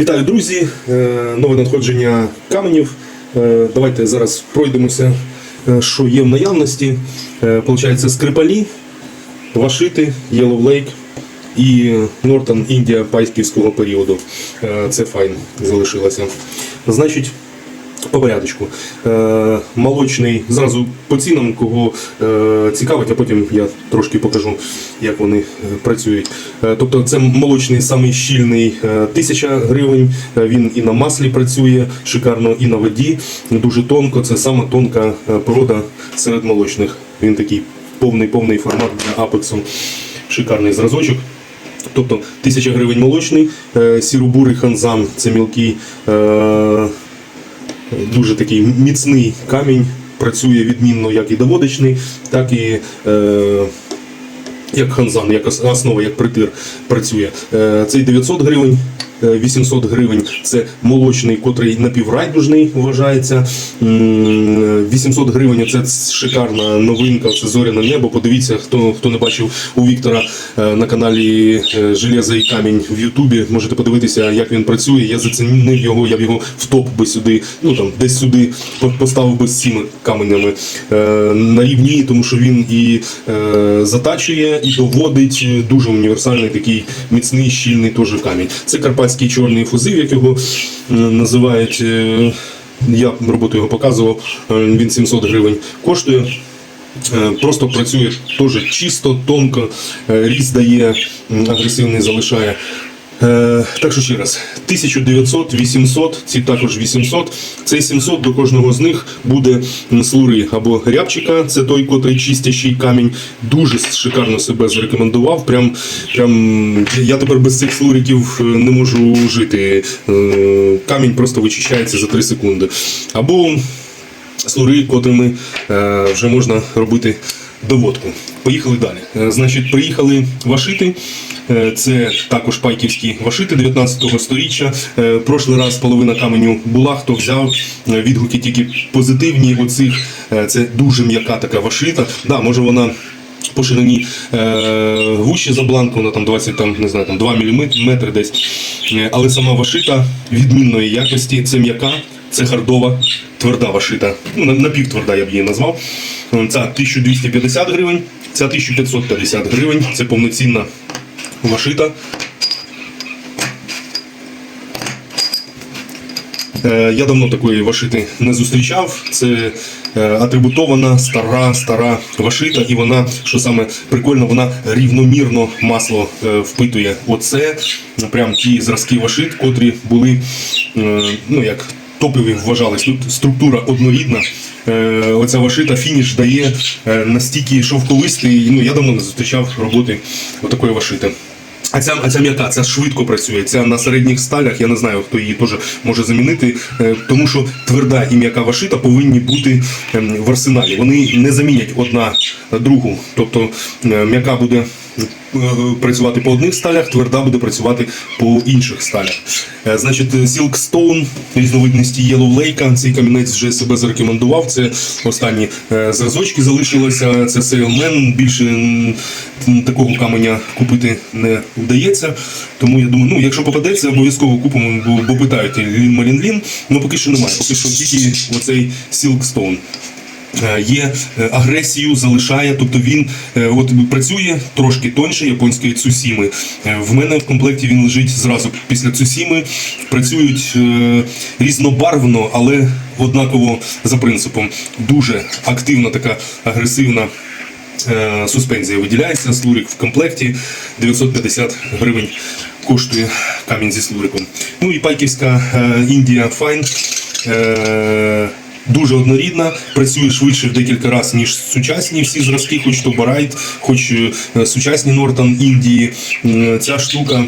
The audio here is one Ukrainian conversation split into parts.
Вітаю, друзі! Е, Нове надходження каменів. Е, Давайте зараз пройдемося, е, що є в наявності. Получається скрипалі, вашити, Yellow Lake і Нортон Індія Пайськівського періоду. Це файн залишилося. Значить, по порядочку. Е, молочний, зразу по цінам, кого е, цікавить, а потім я трошки покажу, як вони е, працюють. Е, тобто це молочний самий щільний е, 1000 гривень. Е, Він і на маслі працює шикарно, і на воді. Дуже тонко. Це сама тонка е, порода серед молочних. Він такий повний повний формат для апексу. Шикарний зразочок. Тобто 1000 гривень молочний, сіробурий ханзан це мілкий. Дуже такий міцний камінь, працює відмінно як і доводичний, так і е, як ханзан, як основа, як притир працює. Е, цей 900 гривень. е, 800 гривень це молочний, котрий напіврайдужний вважається. 800 гривень це шикарна новинка, це зоряне небо. Подивіться, хто, хто не бачив у Віктора е, на каналі е, Железо і камінь в Ютубі. Можете подивитися, як він працює. Я зацінив його, я б його в топ би сюди, ну там десь сюди поставив би з цими каменями е, на рівні, тому що він і е, і доводить е, дуже універсальний такий міцний, щільний теж камінь. Це карпатський чорний фузив, як його е, називають. Е, я роботу його показував, він 700 гривень коштує. Просто працює теж чисто, тонко, різ дає, агресивний залишає. Е, Так що ще раз, 1900, 800, ці також 800. Цей 700 до кожного з них буде слури або рябчика, це той, котрий чистящий камінь, дуже шикарно себе зарекомендував. Прям, прям я тепер без цих слуриків е, не можу жити. Е, Камінь просто вичищається за 3 секунди. Або слури, котрими вже можна робити доводку. Поїхали далі. Е, значить, приїхали вашити. Е, Це також пайківські вашити 19 століття. Е, Прошлий раз половина каменю була, хто взяв відгуки тільки позитивні. Оцих це дуже м'яка така вашита. Да, може вона по ширині вущі за бланку, вона там 20, там, не знаю, там 2 мм десь. Але сама вашита відмінної якості, це м'яка, це хардова, тверда вашита. Ну, напівтверда я б її назвав. Е, Ця 1250 гривень, ця 1550 гривень, це повноцінна вашита. Е, Я давно такої вашити не зустрічав. Це е, атрибутована стара, стара вашита, і вона, що саме прикольно, вона рівномірно масло е, впитує. Оце прям ті зразки вашит, котрі були ну як топові вважались. Тут структура однорідна. Е, Оця вашита фініш дає е, настільки шовковистий. Ну я давно не зустрічав роботи отакої вашити. А ця, а ця м'яка, ця швидко працює. Ця на середніх сталях, я не знаю, хто її теж може замінити, е, тому що тверда і м'яка вашита повинні бути ем, в арсеналі. Вони не замінять одна другу. Тобто м'яка буде працювати по одних сталях, тверда буде працювати по інших сталях. Е, Значить, Silkstone, різновидності Yellow Lake, цей камінець вже себе зарекомендував. Це останні е, зразочки залишилося. Це Sailman. Більше такого каменя купити не вдається. Тому я думаю, ну якщо попадеться, обов'язково купимо, бо, бо питають Лін Марін Лін. Ну поки що немає. Поки що тільки оцей Silkstone. Е, Є е, агресію, залишає, тобто він е, от працює трошки тоньше японської цусіми. В мене в комплекті він лежить зразу після цусіми. Працюють різнобарвно, але однаково за принципом. Дуже активна така агресивна суспензія виділяється. Слурик в комплекті 950 гривень коштує камінь зі слуриком. Ну і пайківська Індія Файн. Дуже однорідна, працює швидше в декілька разів, ніж сучасні всі зразки, хоч то Барайт, хоч е, сучасні Нортон Індії. Ця штука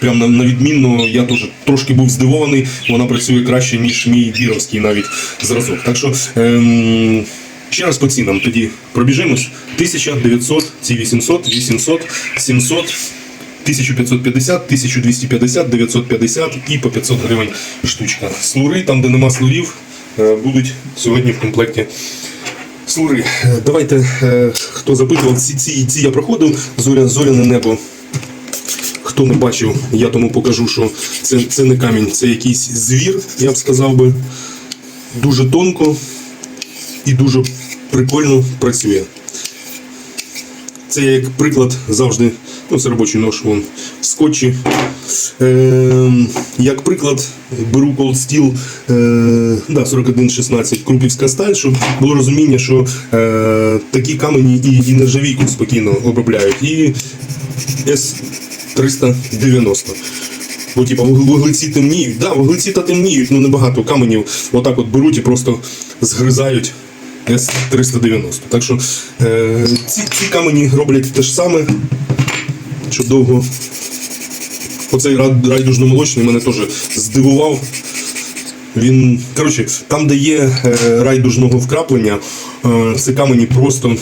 прям на, на відмінно, я теж трошки був здивований, вона працює краще, ніж мій біровський навіть зразок. Так що ем, ще раз по цінам тоді пробіжимось. 1900, ці 800, 800, 700. 1550, 1250, 950 і по 500 гривень штучка. Слури, там, де нема слурів, будуть сьогодні в комплекті слури. Е, Давайте, е, хто запитував, ці, ці, ці я проходив, зоря, зоряне небо. Хто не бачив, я тому покажу, що це, це не камінь, це якийсь звір, я б сказав би. Дуже тонко і дуже прикольно працює. Це як приклад завжди, ну це робочий нож вон, скотчі. Е, як приклад беру Cold Steel е, да, 4116 Крупівська сталь, щоб було розуміння, що е, такі камені і, і нержавійку спокійно обробляють. І С390. Бо типа вуг- вуглеці темніють. Да, вуглеці та темніють, ну небагато каменів отак от беруть і просто згризають С390. Так що е, ці, ці камені роблять те ж саме, що довго. Оцей райдужно-молочний мене теж здивував. Він, коротше, там, де є е, райдужного вкраплення, е, це камені просто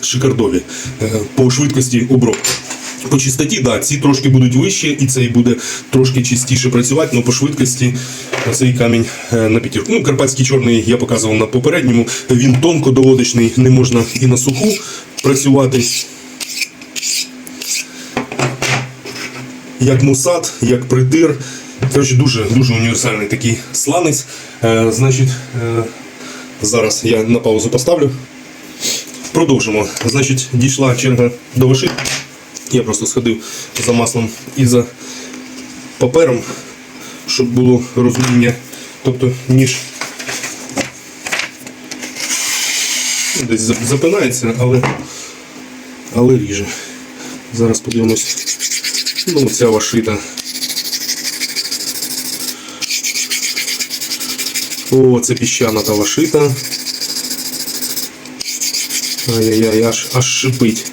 шикардові е, по швидкості обробки. По чистоті, да, ці трошки будуть вищі, і цей буде трошки чистіше працювати, але по швидкості цей камінь на п'ятірку. Ну, карпатський чорний я показував на попередньому. Він тонко доводочний, не можна і на суху працювати. Як мусат, як притир. Коротше, дуже, дуже універсальний такий сланець. Е, значить, е, зараз я на паузу поставлю. Продовжимо. Значить, дійшла черга до ваших. Я просто сходив за маслом і за папером, щоб було розуміння. Тобто ніж десь запинається, але, але ріже. Зараз подивимось. Ну, ця вашита. О, це піщана та вашита. Ай-яй-яй, аж, аж шипить.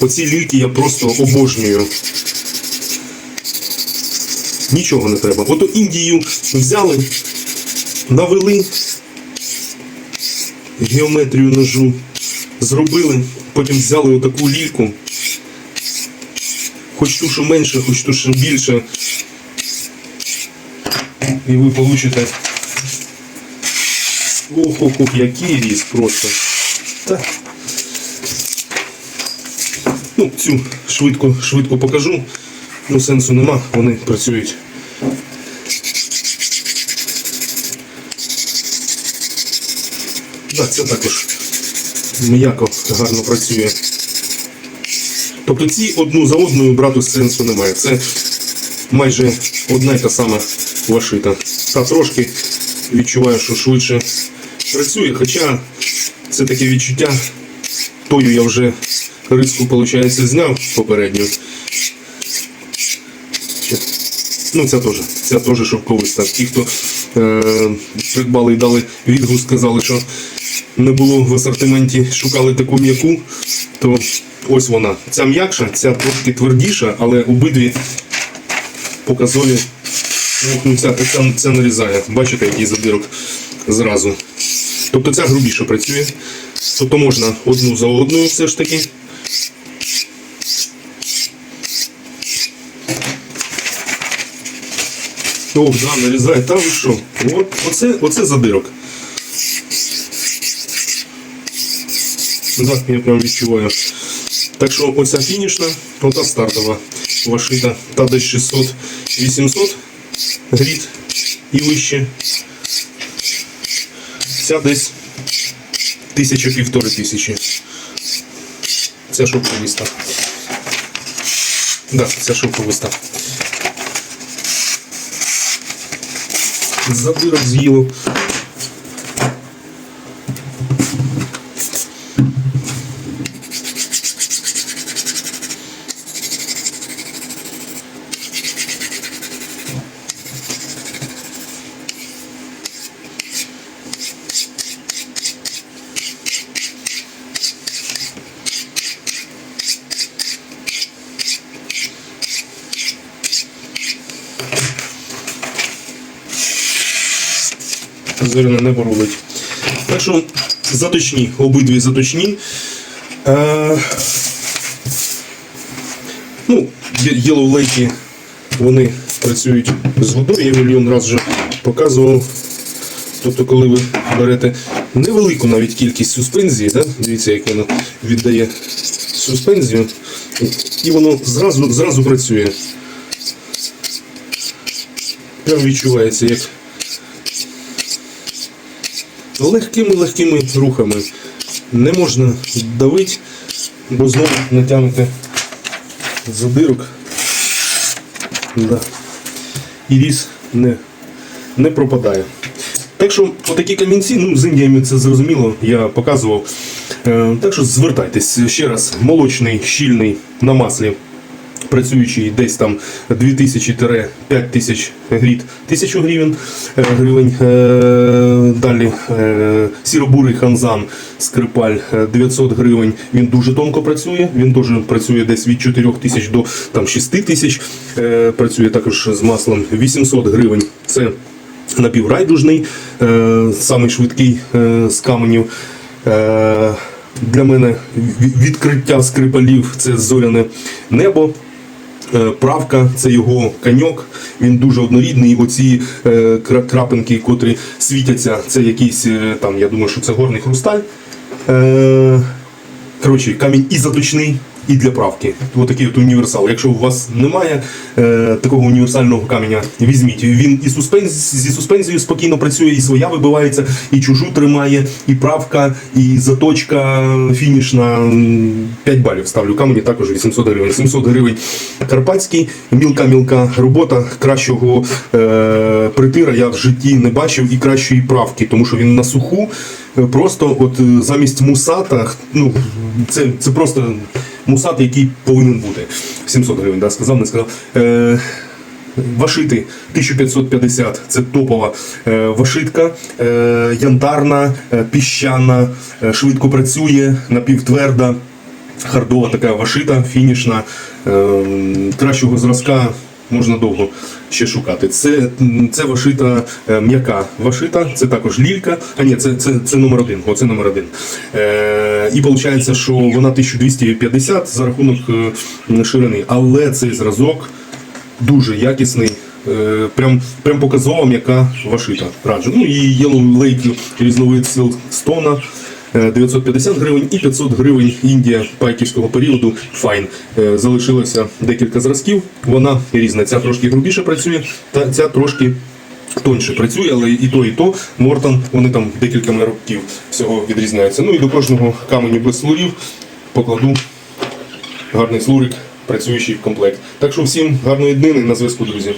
Оці лільки я просто обожнюю. Нічого не треба. Ото Індію взяли, навели геометрію ножу, зробили, потім взяли отаку лільку. Хоч ту, менше, хоч ту, більше. І ви получите. Ох, ох, ох, який різ просто. Та. Ну, цю швидко, швидко покажу. Ну, сенсу нема, вони працюють. Да, це також м'яко гарно працює. Тобто ці одну за одною брати сенсу немає. Це майже одна й та сама вашита. Та трошки відчуваю, що швидше працює, хоча це таке відчуття. Тою я вже риску, виходить, зняв попередню. Ну, це теж. Це теж шовковиста. Ті, хто е, придбали і дали відгук, сказали, що не було в асортименті, шукали таку м'яку, то ось вона. Ця м'якша, ця трошки твердіша, але обидві показові. Ця, ця, ця нарізає. Бачите, який задирок зразу. Тобто ця грубіше працює. Тобто можна одну за одною все ж таки. Ох, да, нарізає, та ви що? Оце, оце задирок. Так, я прям відчуваю. Так що оця фінішна, ота стартова вашита, та десь 600-800 гріт і вище. Ця десь тисяча півтори тисячі. Це шовковиста. Да, це шовковиста. Задирок з'їло. Зоряне небо рулить. Так що заточні, обидві заточні. Е, ну, Lake вони працюють з водою, я мільйон раз вже показував. Тобто, коли ви берете невелику навіть кількість суспензії, да? дивіться, як воно віддає суспензію, І воно зразу, зразу працює. Прям відчувається, як легкими-легкими рухами. Не можна давити, бо знову натягнути задирок. Да. І різ не, не пропадає. Так що отакі камінці, ну з Індіями це зрозуміло, я показував. Е, так що звертайтесь ще раз, молочний, щільний на маслі, працюючий десь там 2000-5000 гріт, 1000 гривень. е, гривень. Е, далі е, сіробурий ханзан скрипаль е, 900 гривень. Він дуже тонко працює. Він теж працює десь від 4000 до там 6000. Е, працює також з маслом 800 гривень. Це напіврайдужний, самий швидкий з каменів. Для мене відкриття скрипалів це зоряне небо. Е, Правка це його каньок, він дуже однорідний. Оці е, крапинки, котрі світяться, це якийсь е, там, я думаю, що це горний хрусталь. Коротше, камінь і заточний, і для правки. Ось такий от універсал. Якщо у вас немає е, такого універсального каменя, візьміть. Він і суспенз, зі суспензією спокійно працює, і своя вибивається, і чужу тримає, і правка, і заточка фінішна. 5 балів ставлю камені, також 800 гривень. 700 гривень карпатський, мілка-мілка робота. Кращого е, притира я в житті не бачив і кращої правки, тому що він на суху. Просто от е, замість мусата, ну це, це просто мусат, який повинен бути. 700 гривень, да, сказав, не сказав. Е, Вашити 1550 це топова е, вашитка, е, янтарна, е, піщана, швидко працює, напівтверда, хардова така вашита, фінішна. Кращого зразка можна довго ще шукати. Це, це вашита е, м'яка вашита, це також лілька. А ні, це, це, це номер один. Оце номер один. Е, і виходить, що вона 1250 за рахунок е, ширини. Але цей зразок дуже якісний. е, Прям, прям показова м'яка вашита. Раджу. Ну і Yellow Lake різновид е, 950 гривень і 500 гривень Індія пайківського періоду. Файн. Е, Залишилося декілька зразків. Вона різна. Ця трошки грубіше працює, та ця трошки тоньше працює, але і то, і то. Мортон, вони там декількома років всього відрізняються. Ну і до кожного каменю без слурів покладу гарний слурик, працюючий в комплект. Так що всім гарної днини на зв'язку, друзі.